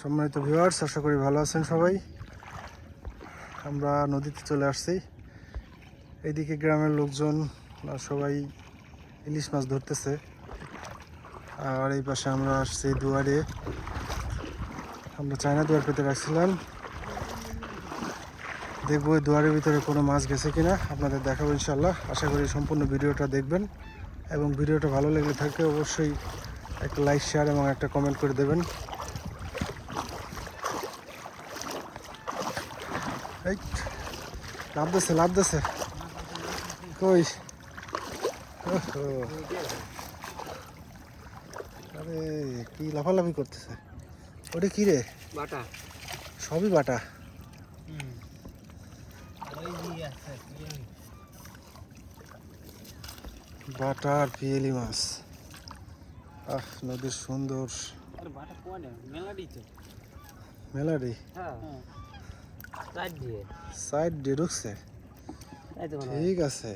সম্মানিত ভিউয়ার্স, আশা করি ভালো আছেন সবাই। আমরা নদীতে চলে আসছি। এইদিকে গ্রামের লোকজন সবাই ইলিশ মাছ ধরতেছে। আর এই পাশে আমরা আসছি দুয়ারে। আমরা চায়না দুয়ার পেতে রাখছিলাম দেখব দুয়ারের ভিতরে কোনো মাছ গেছে কিনা। আপনাদের দেখাবো ইনশাল্লাহ আশা করি সম্পূর্ণ ভিডিওটা দেখবেন। এবং ভিডিওটা ভালো লেগে থাকে অবশ্যই একটা লাইক, শেয়ার এবং একটা কমেন্ট করে দেবেন। এই দিছে কই? আরে কি লাফালাফি করতেছে? ওটা কি রে? বাটা। সবই বাটা। বাটা আর পিয়েলি মাছ। আহ নদীর সুন্দর আরে মেলাডি? হ্যাঁ। সাইড দিয়ে। ঢুকছে? ঠিক আছে।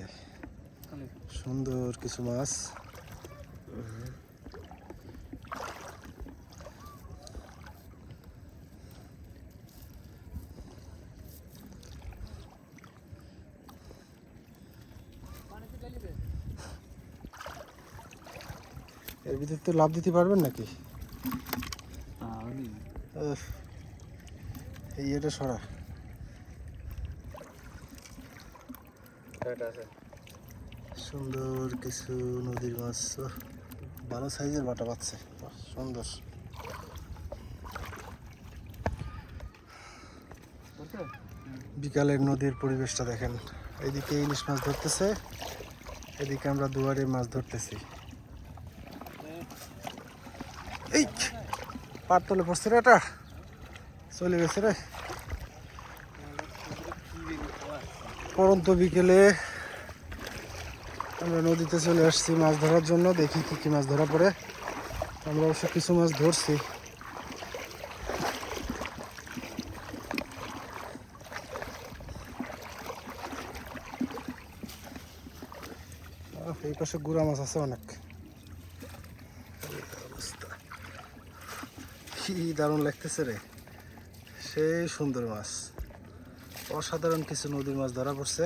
সুন্দর কিছু মাছ। এর ভিতরে তো লাভ দিতে পারবেন নাকি? এই এটা সরা। সুন্দর কিছু নদীর মাছ। ভালো সাইজের বাটা পাচ্ছে। সুন্দর। বিকালের নদীর পরিবেশটা দেখেন। এদিকে ইলিশ মাছ ধরতেছে এদিকে আমরা দুয়ারে মাছ ধরতেছি। এই পার তলে পড়ছে রে এটা। চলে গেছে রে। পরন্ত বিকেলে আমরা নদীতে চলে আসছি মাছ ধরার জন্য, দেখি কি কি মাছ ধরা পড়ে। আমরা অবশ্য কিছু মাছ ধরছি। এই পাশে গুড়া মাছ আছে অনেক। অবস্থা। কি দারুণ লাগতেছে রে। সেই সুন্দর মাছ। অসাধারণ কিছু নদীর মাছ ধরা পড়ছে।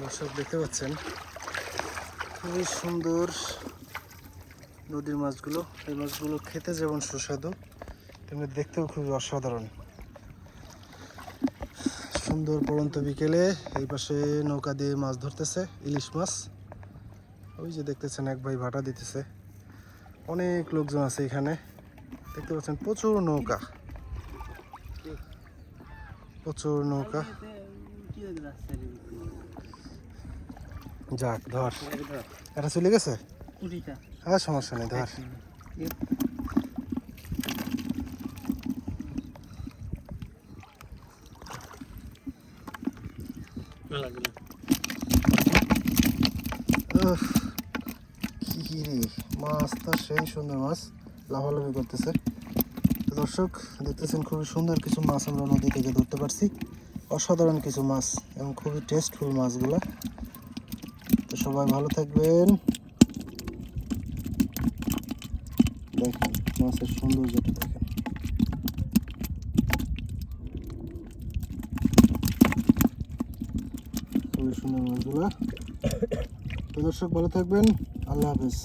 দর্শক দেখতে পাচ্ছেন, খুবই সুন্দর নদীর মাছগুলো। এই মাছগুলো খেতে যেমন সুস্বাদু, তেমনি দেখতেও খুবই অসাধারণ। সুন্দর পড়ন্ত বিকেলে এই পাশে নৌকা দিয়ে মাছ ধরতেছে, ইলিশ মাছ। ওই যে দেখতেছেন, এক ভাই ভাটা দিতেছে। অনেক লোকজন আছে এখানে। দেখতে পাচ্ছেন, প্রচুর নৌকা। প্রচুর নৌকা। হয়ে যাক ধর। এটা চলে গেছে? আর সমস্যা নেই ধর। কি রে? মাছটা সেই সুন্দর মাছ লাফালাফি করতেছে। তো দর্শক, দেখতেছেন খুবই সুন্দর কিছু মাছ আমরা নদী থেকে ধরতে পারছি। অসাধারণ কিছু মাছ এবং খুবই টেস্টফুল মাছগুলো। তো সবাই ভালো থাকবেন। দেখেন, মাছের সৌন্দর্যটা দেখেন। খুবই সুন্দর মাছগুলো। তো দর্শক, ভালো থাকবেন। আল্লাহ হাফেজ।